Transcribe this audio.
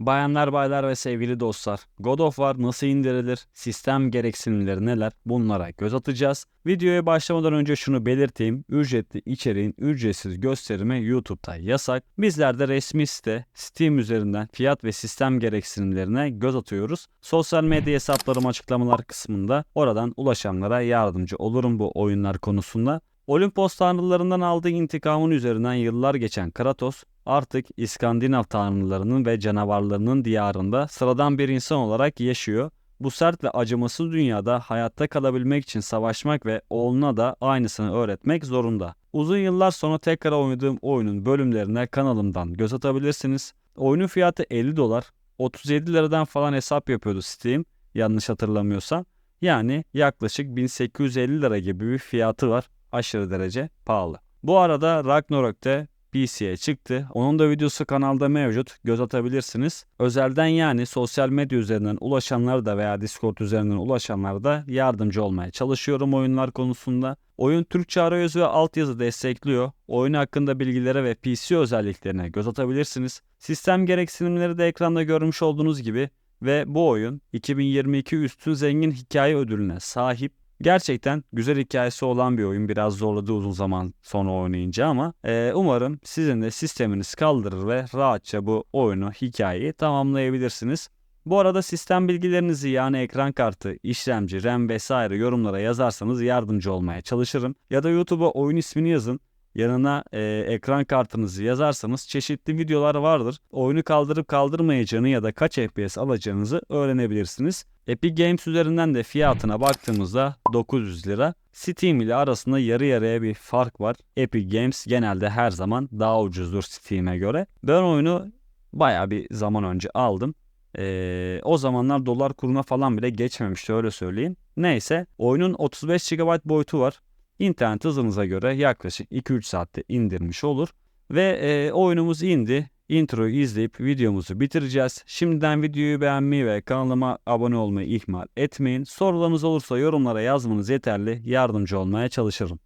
Bayanlar, baylar ve sevgili dostlar, God of War nasıl indirilir, sistem gereksinimleri neler bunlara göz atacağız. Videoya başlamadan önce şunu belirteyim, ücretli içeriğin ücretsiz gösterimi YouTube'da yasak. Bizler de resmi site Steam üzerinden fiyat ve sistem gereksinimlerine göz atıyoruz. Sosyal medya hesaplarım açıklamalar kısmında oradan ulaşanlara yardımcı olurum bu oyunlar konusunda. Olimpos tanrılarından aldığı intikamın üzerinden yıllar geçen Kratos artık İskandinav tanrılarının ve canavarlarının diyarında sıradan bir insan olarak yaşıyor. Bu sert ve acımasız dünyada hayatta kalabilmek için savaşmak ve oğluna da aynısını öğretmek zorunda. Uzun yıllar sonra tekrar oynadığım oyunun bölümlerine kanalımdan göz atabilirsiniz. Oyunun fiyatı 50 dolar. 37 liradan falan hesap yapıyordu Steam yanlış hatırlamıyorsam. Yani yaklaşık 1850 lira gibi bir fiyatı var. Aşırı derece pahalı. Bu arada Ragnarok'ta PC'ye çıktı. Onun da videosu kanalda mevcut. Göz atabilirsiniz. Özelden yani sosyal medya üzerinden ulaşanlar da veya Discord üzerinden ulaşanlar da yardımcı olmaya çalışıyorum oyunlar konusunda. Oyun Türkçe arayüz ve altyazı destekliyor. Oyun hakkında bilgilere ve PC özelliklerine göz atabilirsiniz. Sistem gereksinimleri de ekranda görmüş olduğunuz gibi ve bu oyun 2022 Üstün Zengin Hikaye Ödülüne sahip. Gerçekten güzel hikayesi olan bir oyun. Biraz zorladı uzun zaman sonra oynayınca ama e, umarım sizin de sisteminiz kaldırır ve rahatça bu oyunu, hikayeyi tamamlayabilirsiniz. Bu arada sistem bilgilerinizi yani ekran kartı, işlemci, RAM vesaire yorumlara yazarsanız yardımcı olmaya çalışırım. Ya da YouTube'a oyun ismini yazın. Yanına e, ekran kartınızı yazarsanız çeşitli videolar vardır. Oyunu kaldırıp kaldırmayacağını ya da kaç FPS alacağınızı öğrenebilirsiniz. Epic Games üzerinden de fiyatına baktığımızda 900 lira. Steam ile arasında yarı yarıya bir fark var. Epic Games genelde her zaman daha ucuzdur Steam'e göre. Ben oyunu baya bir zaman önce aldım. Ee, o zamanlar dolar kuruna falan bile geçmemişti öyle söyleyeyim. Neyse oyunun 35 GB boyutu var. İnternet hızınıza göre yaklaşık 2-3 saatte indirmiş olur. Ve e, oyunumuz indi. Introyu izleyip videomuzu bitireceğiz. Şimdiden videoyu beğenmeyi ve kanalıma abone olmayı ihmal etmeyin. Sorularınız olursa yorumlara yazmanız yeterli. Yardımcı olmaya çalışırım.